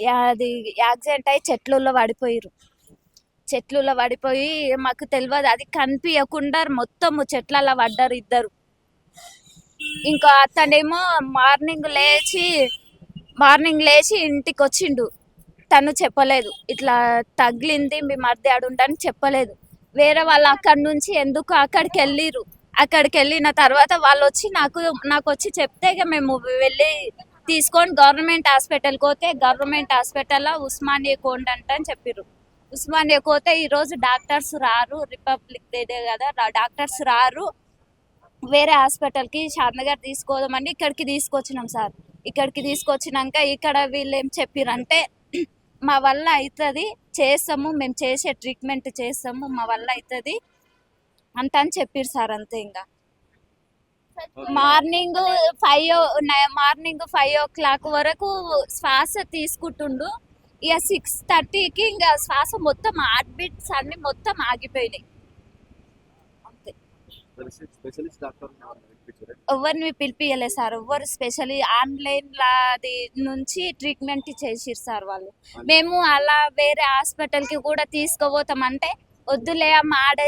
అది యాక్సిడెంట్ అయి చెట్లలో పడిపోయారు చెట్లలో పడిపోయి మాకు తెలియదు అది కనిపించకుండా మొత్తము చెట్లలో పడ్డారు ఇద్దరు. ఇంకా అతనేమో మార్నింగ్ లేచి మార్నింగ్ లేచి ఇంటికి వచ్చిండు తను చెప్పలేదు ఇట్లా తగిలింది మీ మధ్య ఆడుండని చెప్పలేదు. వేరే వాళ్ళు అక్కడి నుంచి ఎందుకు అక్కడికి వెళ్ళిర్రు? అక్కడికి వెళ్ళిన తర్వాత వాళ్ళు వచ్చి నాకు నాకు వచ్చి చెప్తే ఇక మేము వెళ్ళి తీసుకొని గవర్నమెంట్ హాస్పిటల్కి పోతే గవర్నమెంట్ హాస్పిటల్లో ఉస్మానియా కోండి అంట అని చెప్పిర్రు. ఉస్మానియా పోతే ఈరోజు డాక్టర్స్ రారు రిపబ్లిక్ డే కదా డాక్టర్స్ రారు. వేరే హాస్పిటల్కి షాద్నగర్ తీసుకోదామని ఇక్కడికి తీసుకొచ్చినాం సార్. ఇక్కడికి తీసుకొచ్చినాక ఇక్కడ వీళ్ళు ఏం చెప్పారంటే మా వల్ల అవుతుంది చేస్తాము మేము చేసే ట్రీట్మెంట్ చేస్తాము మా వల్ల అవుతుంది అంత అని చెప్పారు సార్ అంతే ఇంకా. Morning five morning five o'clock వరకు శ్వాస తీసుకుంటుండు. ఇక సిక్స్ థర్టీకి ఇంకా శ్వాస మొత్తం హార్ట్ బీట్స్ అన్ని మొత్తం ఆగిపోయినాయి. అంతే. ఎవరిని పిలిపియలేదు సార్ ఎవరు స్పెషల్ ఆన్లైన్ అది నుంచి ట్రీట్మెంట్ చేసిర్రు సార్ వాళ్ళు. మేము అలా వేరే హాస్పిటల్కి కూడా తీసుకుపోతామంటే వద్దులే అమ్మ ఆడ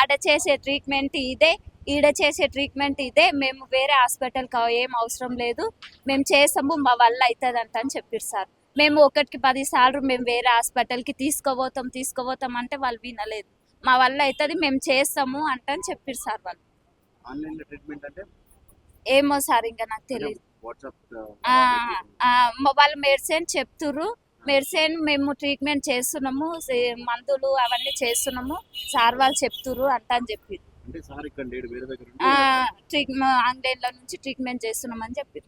ఆడ చేసే ట్రీట్మెంట్ ఇదే ఈడ చేసే ట్రీట్మెంట్ ఇదే మేము వేరే హాస్పిటల్కి ఏం అవసరం లేదు. మేము చేస్తాము మా వల్ల అవుతుంది అంట అని చెప్పారు సార్. మేము ఒకటికి పది సార్లు మేము వేరే హాస్పిటల్కి తీసుకుపోతాం తీసుకుపోతాం అంటే వాళ్ళు వినలేదు. మా వల్ల అవుతుంది మేము చేస్తాము అంట అని చెప్పారు సార్ వాళ్ళు. ఏమో సార్ ఇంకా నాకు తెలియదు వాళ్ళు మెడిసిన్ చెప్తుర్రు. మెడిసిన్ మేము ట్రీట్మెంట్ చేస్తున్నాము మందులు అవన్నీ చేస్తున్నాము. సార్ వాళ్ళు చెప్తుర్రు అంట అని చెప్పి అంటే ట్రీట్ ఆన్లైన్లో నుంచి ట్రీట్మెంట్ చేస్తున్నామని చెప్పారు